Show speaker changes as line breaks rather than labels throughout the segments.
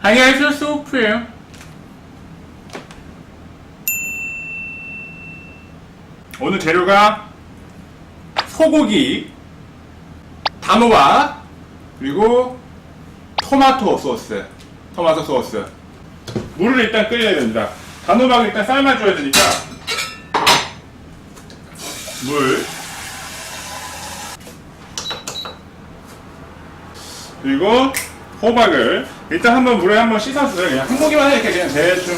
하이아이스 소프예요. 오늘 재료가 소고기, 단호박, 그리고 토마토 소스. 토마토 소스. 물을 일단 끓여야 됩니다. 단호박을 일단 삶아줘야 되니까 물 그리고 호박을 일단 한번 물에 한번 씻어주세요. 그냥 한 고기만 이렇게 그냥 대충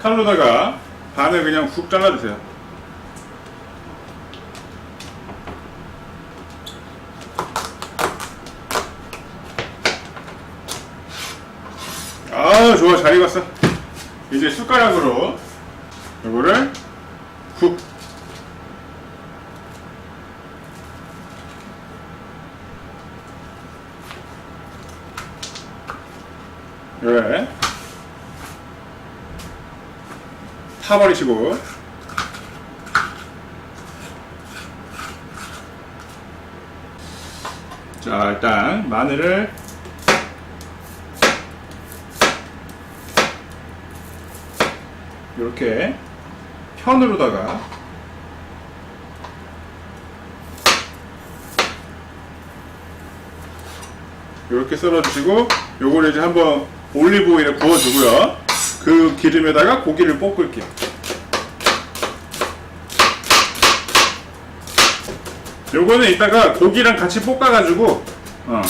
칼로다가 반을 그냥 훅 잘라주세요. 아 좋아 잘 익었어. 이제 숟가락으로 이거를 훅 왜? 타버리시고 자 일단 마늘을 이렇게 편으로다가 이렇게 썰어주시고 요거를 이제 한번 올리브 오일에 구워주고요. 그 기름에다가 고기를 볶을게요. 요거는 이따가 고기랑 같이 볶아가지고 어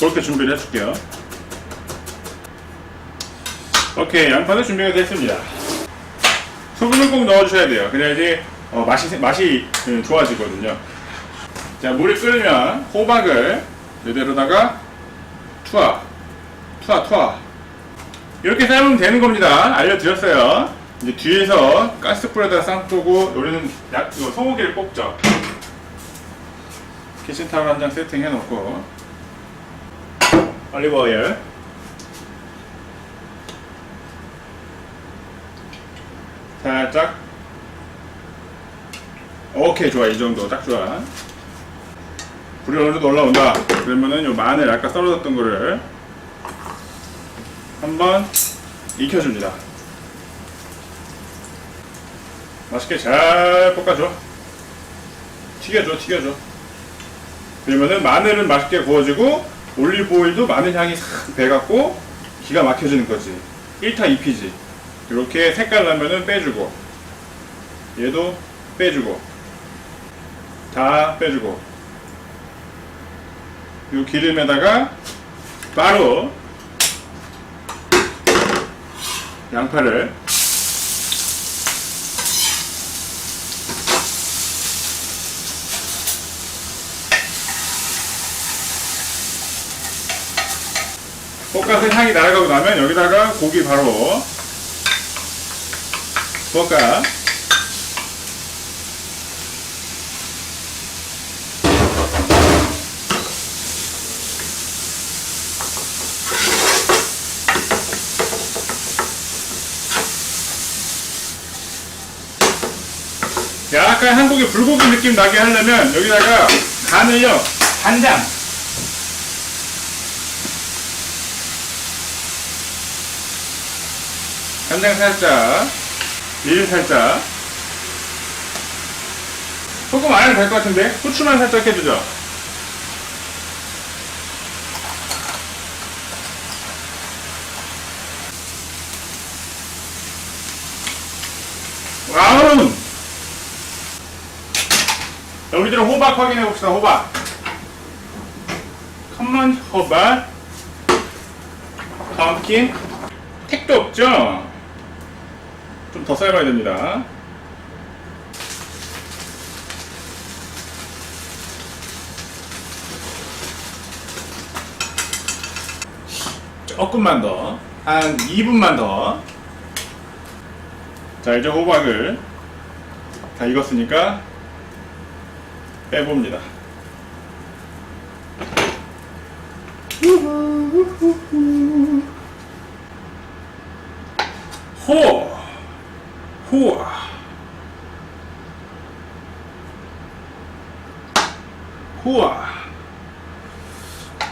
그렇게 준비를 해줄게요. 오케이 양파는 준비가 됐습니다. 소금을 꼭 넣어주셔야 돼요. 그래야지 어, 맛이 맛이 음, 좋아지거든요. 자 물이 끓으면 호박을 이대로다가 투하 투하 투하 이렇게 삶으면 되는 겁니다. 알려드렸어요. 이제 뒤에서 가스불에다 삶고 우리는 약, 이거 소고기를 볶죠. 키친타월 한장 세팅해 놓고. 올리브 오일. 살짝. 오케이 좋아. 이 정도. 딱 좋아. 불이 어느 정도 올라온다. 그러면은 요 마늘 아까 썰어뒀던 거를 한번 익혀줍니다. 맛있게 잘 볶아줘. 튀겨줘 튀겨줘. 그러면은 마늘은 맛있게 구워지고 올리브 오일도 마늘 향이 싹 배갖고 기가 막혀지는 거지. 1타 2피지. 이렇게 색깔 나면은 빼주고 얘도 빼주고 다 빼주고. 이 기름에다가 바로 양파를 볶아서 향이 날아가고 나면 여기다가 고기 바로 볶아 약간 한국의 불고기 느낌 나게 하려면 여기다가 간을요 간장. 간장 살짝 일 살짝. 소금 안 해도 될 것 같은데? 후추만 살짝 해주죠 와우 자, 우리들은 호박 확인해 봅시다 호박 컴먼 호박 펌킨 택도 없죠? 좀더 삶아야 됩니다. 조금만 더. 한 2분만 더. 자, 이제 호박을 다 익었으니까 빼봅니다. 호! 호아! 호아!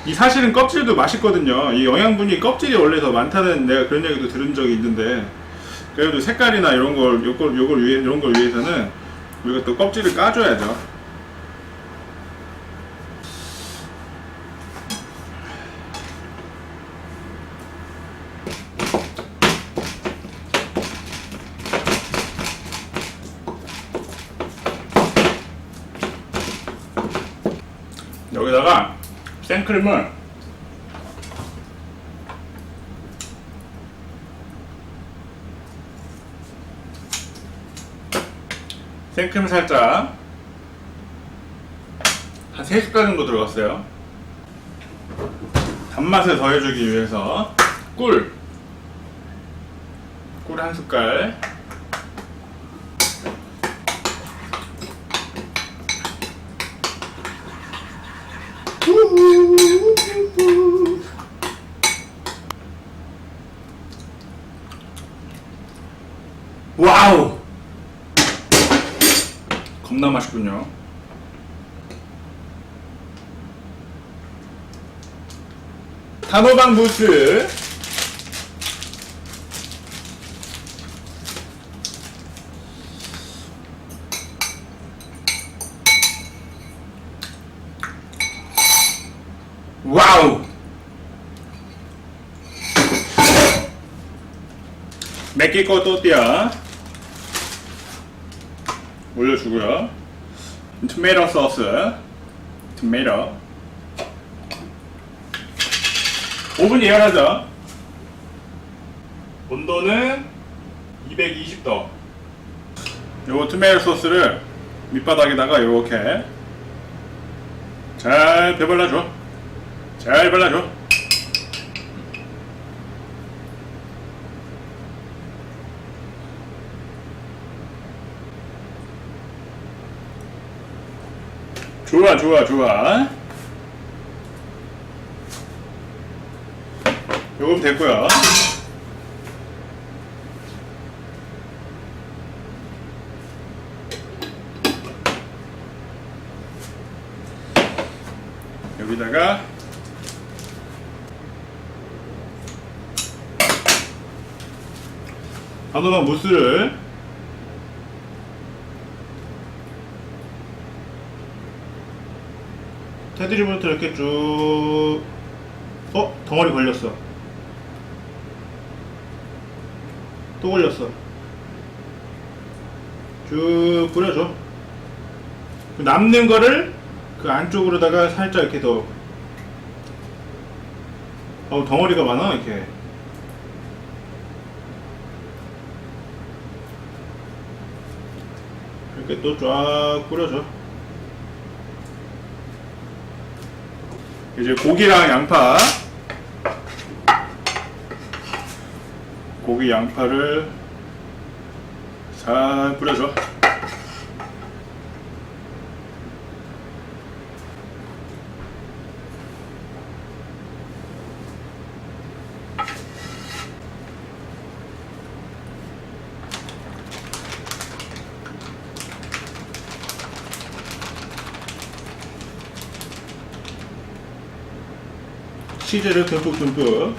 이 사실은 껍질도 맛있거든요. 이 영양분이 껍질이 원래 더 많다는 내가 그런 얘기도 들은 적이 있는데 그래도 색깔이나 이런 걸 요걸 요걸 위해 이런 걸 위해서는 우리가 또 껍질을 까줘야죠. 여기다가 생크림을 생크림 살짝 한 3숟갈 정도 들어갔어요. 단맛을 더해주기 위해서 꿀. 꿀 한 숟갈 와우. 겁나 맛있군요. 단호박 무스 와우. 멕시코 또띠아. 올려주고요. 토마토 소스. 토마토. 오븐 예열하자 온도는 220도. 요거 토마토 소스를 밑바닥에다가 요렇게 잘 배발라줘 잘 발라줘. 좋아 좋아 좋아. 요금 됐고요. 여기다가 단호박 무스를 테두리부터 이렇게 쭉 어? 덩어리 걸렸어. 또 걸렸어. 쭉 뿌려줘. 그 남는 거를 그 안쪽으로다가 살짝 이렇게 더 어, 덩어리가 많아 이렇게 이렇게 또 쫙 뿌려줘. 이제 고기랑 양파. 고기 양파를 잘 뿌려줘 치즈를 듬뿍듬뿍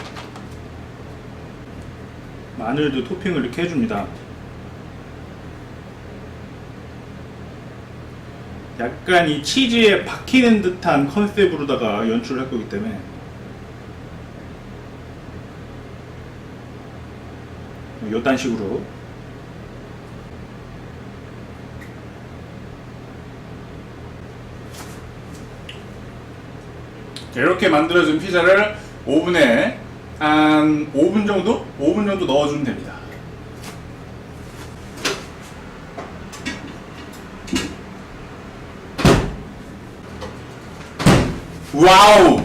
마늘도 토핑을 이렇게 해줍니다. 약간 이 치즈에 박히는 듯한 컨셉으로다가 연출을 할 거기 때문에. 요딴 식으로 이렇게 만들어준 피자를 오븐에 한 5분 정도? 5분 정도 넣어주면 됩니다. 와우!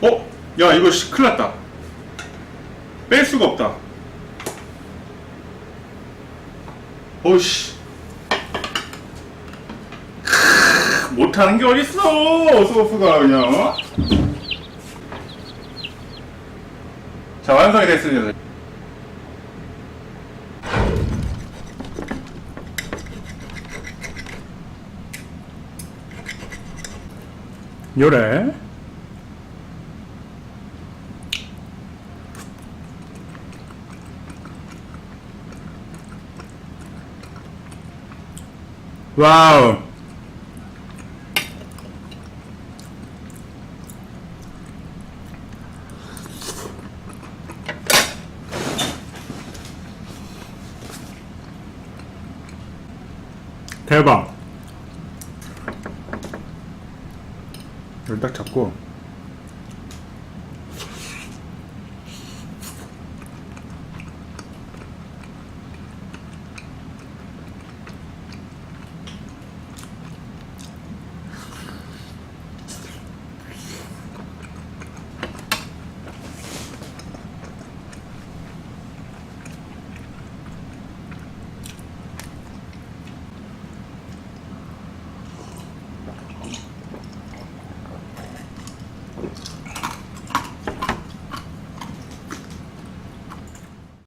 어? 야 이거 씨, 큰일 났다. 뺄 수가 없다. 어이씨 못하는 게 어딨어? 소스가 그냥 어? 자 완성이 됐습니다. 요래. 와우. 대박. 여기 딱 잡고.